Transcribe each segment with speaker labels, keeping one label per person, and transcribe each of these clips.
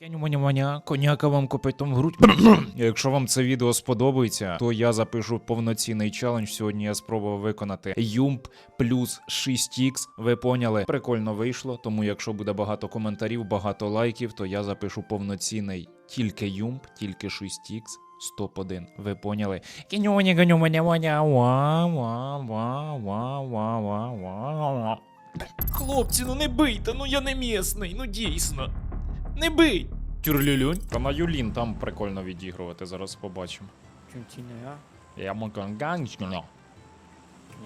Speaker 1: Кенюманіманя, коняка вам копитом в грудь. Якщо вам це відео сподобається, то я запишу повноцінний челендж. Сьогодні я спробував виконати юмп плюс 6х. Ви поняли? Прикольно вийшло. Тому якщо буде багато коментарів, багато лайків, то я запишу повноцінний тільки юмп, тільки 6х. стоп один. Ви поняли? Кіньоні, ганьоманя, маня, ва, ва, ва, ва, ва, ва, ва. Хлопці, ну не бийте, ну я не місний, ну дійсно. Не бий! Тюрлюлюнь. Та на Юлін там прикольно відігрувати, зараз побачимо.
Speaker 2: Чунчиня.
Speaker 1: Я моканганчно.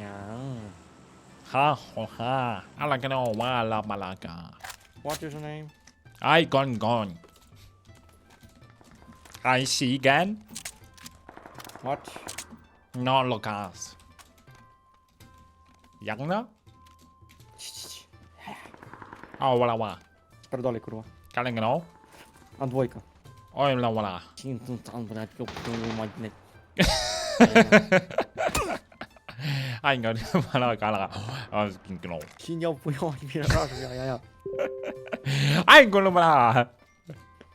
Speaker 2: Я.
Speaker 1: Ха-хо-ха. Алакано вала малака.
Speaker 2: What is your name?
Speaker 1: Ай гон гон. I see again.
Speaker 2: What?
Speaker 1: No locas. Ягна?
Speaker 2: Чш-чш.
Speaker 1: А вала ва.
Speaker 2: Kalem genau?
Speaker 1: A
Speaker 2: dwójka. Oj,
Speaker 1: la, la, la.
Speaker 2: Ci tu tam, brat, kup, tu, mać, net.
Speaker 1: Ein Gott, mal Kamera. Ah, das
Speaker 2: ging genau. Kinja, bojo, ich bin raus. Ja,
Speaker 1: ja, ja. Ein Gott, mal.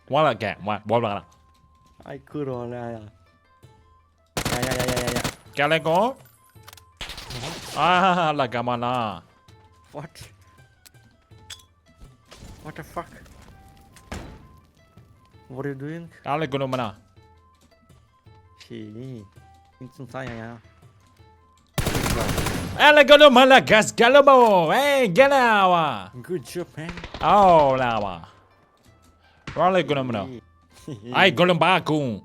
Speaker 1: Wala, gell,
Speaker 2: mal, wala. Ai, kuro, ja, ja. Ja, ja, ja, ja,
Speaker 1: ja. Galego? Ah, la gamala.
Speaker 2: What? What the fuck? What are you doing?
Speaker 1: Ale go no mana.
Speaker 2: She. Instantanea. Ale
Speaker 1: go no mana gas galobo. Hey, galawa.
Speaker 2: Good job, man.
Speaker 1: Oh, lawa. Ale go no mana. Ay, golombaku.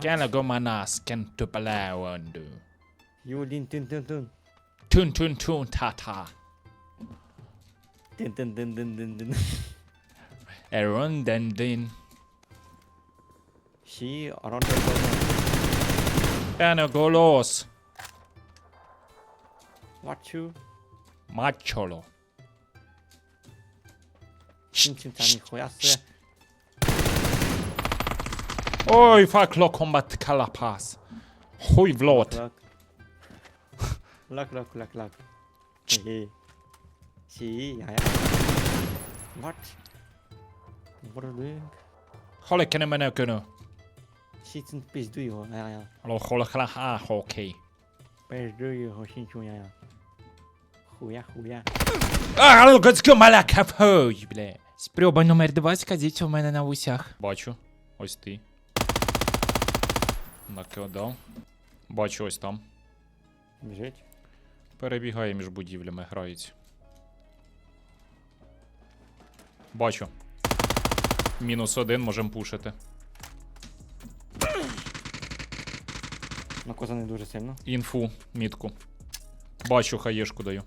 Speaker 2: Gala
Speaker 1: go mana scan to palawandu.
Speaker 2: You didn't tun tun tun.
Speaker 1: Tun tun tun ta ta.
Speaker 2: Dun dun dun dun dun dun.
Speaker 1: Aaron Dandin.
Speaker 2: He around the corner.
Speaker 1: Gonna
Speaker 2: go lost.
Speaker 1: Oh,
Speaker 2: if I clock 고였어.
Speaker 1: Oj, fuck, lock combat kalapas.
Speaker 2: Chuj w lot. Lak, lak, lak, lak. Si, jaja. What? Borderlink. Hol kennen
Speaker 1: me nou kunnen? Zit
Speaker 2: een pis doe joh, ja ja.
Speaker 1: Hallo, hol graag aan, oké.
Speaker 2: Pis doe je, hoor, ja ja. Хуя, хуя.
Speaker 1: А, ну гоцько маляка, фуй, бля. Спроба номер два, скажіть, у мене на вусях. Бачу. Ось ти. Накидав. Бачу ось там.
Speaker 2: Біжить.
Speaker 1: Перебігає між будівлями, грається. Бачу. Мінус один, можем пушити.
Speaker 2: Наказаний дуже сильно.
Speaker 1: Інфу, мітку. Бачу, хаєшку даю.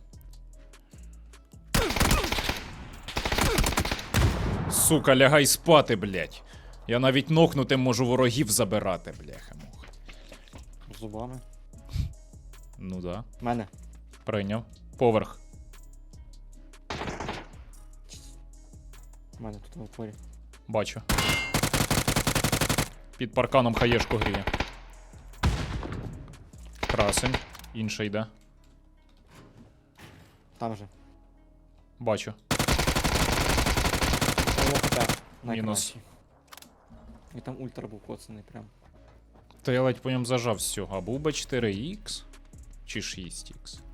Speaker 1: Сука, лягай спати, блять. Я навіть нокнути можу ворогів забирати, бляха муха.
Speaker 2: Зубами.
Speaker 1: Ну да.
Speaker 2: Мене.
Speaker 1: Прийняв. Поверх.
Speaker 2: Мене тут в упорі.
Speaker 1: Бачу. Під парканом хаєшку гріє. Красень. Інша йде.
Speaker 2: Там же.
Speaker 1: Бачу. Мінус.
Speaker 2: І там ультра був коцаний прям.
Speaker 1: Та я ледь по ньому зажав з цього. А був би 4Х чи 6Х.
Speaker 2: Та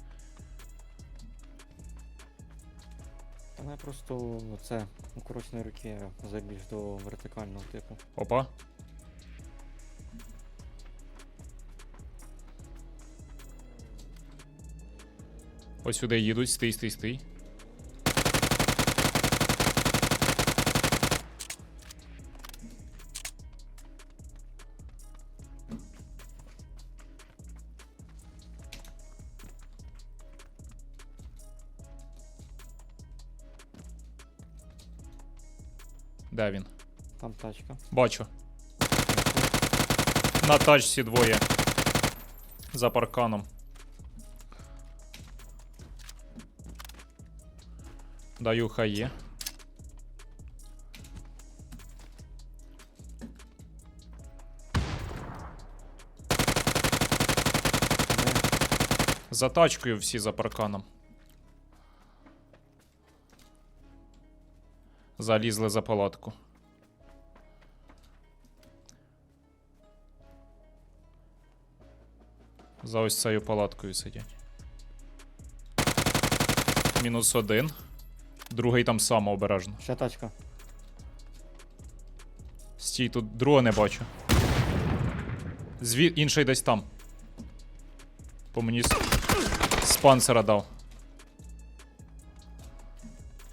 Speaker 2: я просто це укороченої руки забіж до вертикального типу.
Speaker 1: Опа. Ось сюди їдуть, стий, стий, стий. Де він?
Speaker 2: Там тачка.
Speaker 1: Бачу. На тачці двоє. За парканом. Даю хає. За тачкою всі за парканом. Залізли за палатку. За ось цією палаткою сидять. Мінус один. Другий там само обережно.
Speaker 2: Ще тачка.
Speaker 1: Стій, тут другого не бачу. Зві... Інший десь там. По мені з, з панцера дав.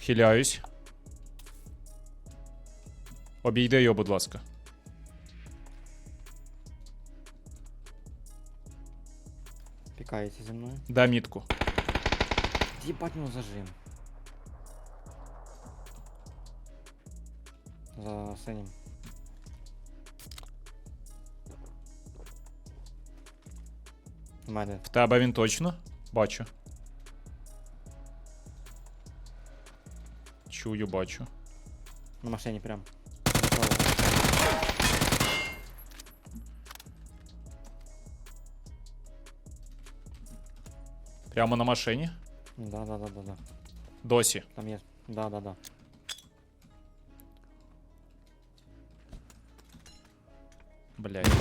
Speaker 1: Хиляюсь. Обійди його, будь ласка.
Speaker 2: Пікається зі мною.
Speaker 1: Дай мітку.
Speaker 2: Їбать ну зажим. За синім. У мене.
Speaker 1: В тебе він точно? Бачу. Чую, бачу.
Speaker 2: На машині прям.
Speaker 1: Прямо на машині.
Speaker 2: Да, да, да, да, да.
Speaker 1: Досі.
Speaker 2: Там є. Да, да, да.
Speaker 1: Блядь.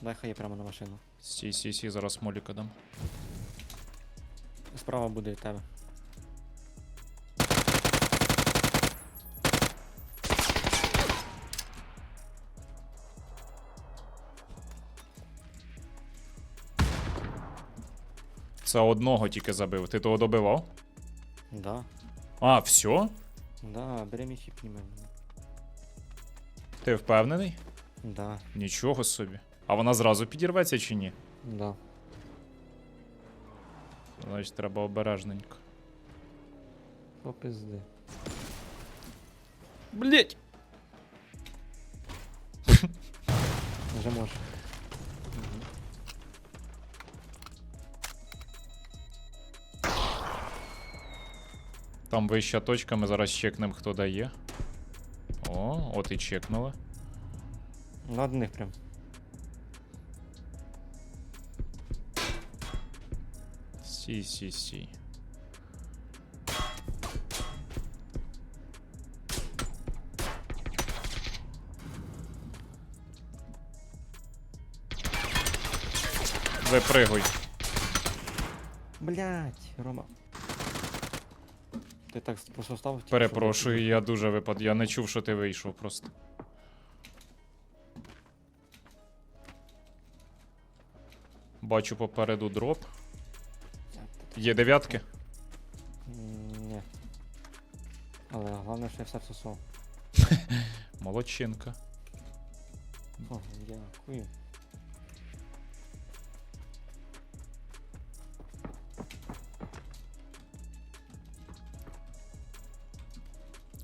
Speaker 2: Дай хай прямо на машину.
Speaker 1: Сі, сі, сі, зараз моліка дам.
Speaker 2: Справа буде від тебе.
Speaker 1: Це одного тільки забив. Ти того добивав?
Speaker 2: Да.
Speaker 1: А, все?
Speaker 2: Да, бери міч і.
Speaker 1: Ти впевнений?
Speaker 2: Да,
Speaker 1: Нічого собі. А вона зразу підірветься чи ні?
Speaker 2: да.
Speaker 1: Значить, треба обережненько.
Speaker 2: По пизди.
Speaker 1: Блять!
Speaker 2: Вже можеш.
Speaker 1: Там вища точка, ми зараз чекнемо, хто дає. О, от і чекнули.
Speaker 2: На одних прям.
Speaker 1: Сі, сі, сі. Випригуй.
Speaker 2: Блять, Рома. Ти так просто став? тільки що
Speaker 1: Перепрошую, я дуже випад. Я не чув, що ти вийшов просто. Бачу попереду дроп. Є дев'ятки?
Speaker 2: М, Ні. Але головне, що я все всосав.
Speaker 1: Молодчинка.
Speaker 2: О, дякую.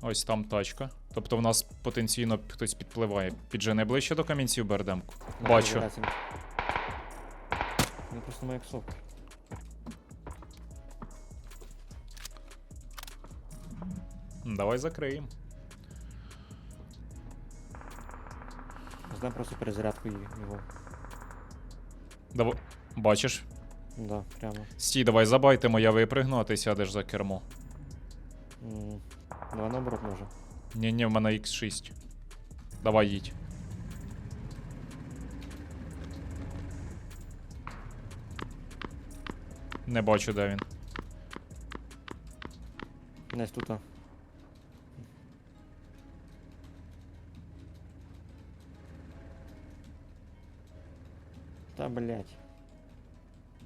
Speaker 1: Ось там тачка. Тобто в нас потенційно хтось підпливає. Піджене ближче до камінців Бердемку. Бачу.
Speaker 2: Він просто має псов.
Speaker 1: Давай закриємо.
Speaker 2: Здам просто перезарядку його.
Speaker 1: Давай. Бачиш?
Speaker 2: Да, прямо.
Speaker 1: Стій, давай забайтимо, я випригну, а ти сядеш за кермо.
Speaker 2: М, Давай наоборот може.
Speaker 1: Ні, ні, в мене X6. Давай їдь. Не бачу, де він.
Speaker 2: Десь тут. Та блять,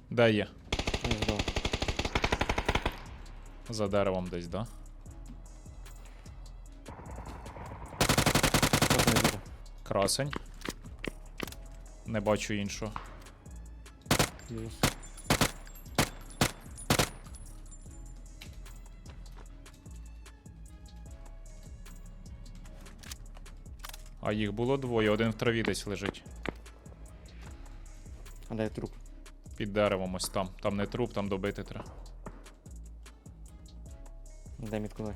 Speaker 1: Де є?
Speaker 2: не здав.
Speaker 1: За деревом десь, да? Красень. Не бачу іншого.
Speaker 2: Плюс.
Speaker 1: А їх було двоє, один в траві десь лежить.
Speaker 2: А дай труп.
Speaker 1: Під деревом ось там. Там не труп, там добити треба.
Speaker 2: Дай мітку.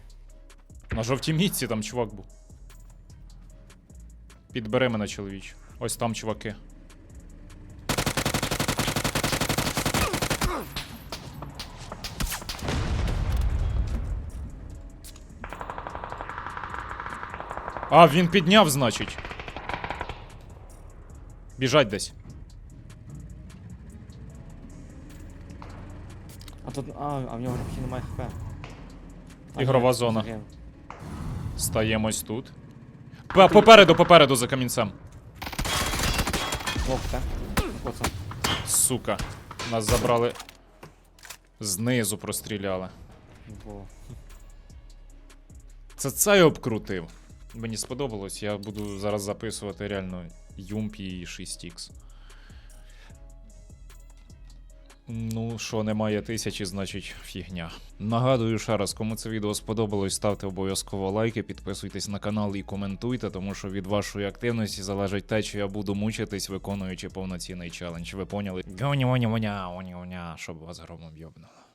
Speaker 1: На жовтій мітці там чувак був. Підбери мене, чоловіч. Ось там чуваки. А, він підняв, значить. Біжать десь.
Speaker 2: А тут. А, а в нього немає хп.
Speaker 1: Ігрова зона. Стаємось тут. П- Попереду, попереду за камінцем.
Speaker 2: Так? Оце.
Speaker 1: Сука. Нас забрали. Знизу простріляли.
Speaker 2: Во.
Speaker 1: Це цей обкрутив. Мені сподобалось, я буду зараз записувати реально Юмп і 6X. Ну, що немає тисячі, значить фігня. Нагадую ще раз, кому це відео сподобалось, ставте обов'язково лайки, підписуйтесь на канал і коментуйте, тому що від вашої активності залежить те, чи я буду мучитись, виконуючи повноцінний челендж. Ви поняли? Гоня-воня-воня, гоня, гоня, щоб вас громом йобнуло.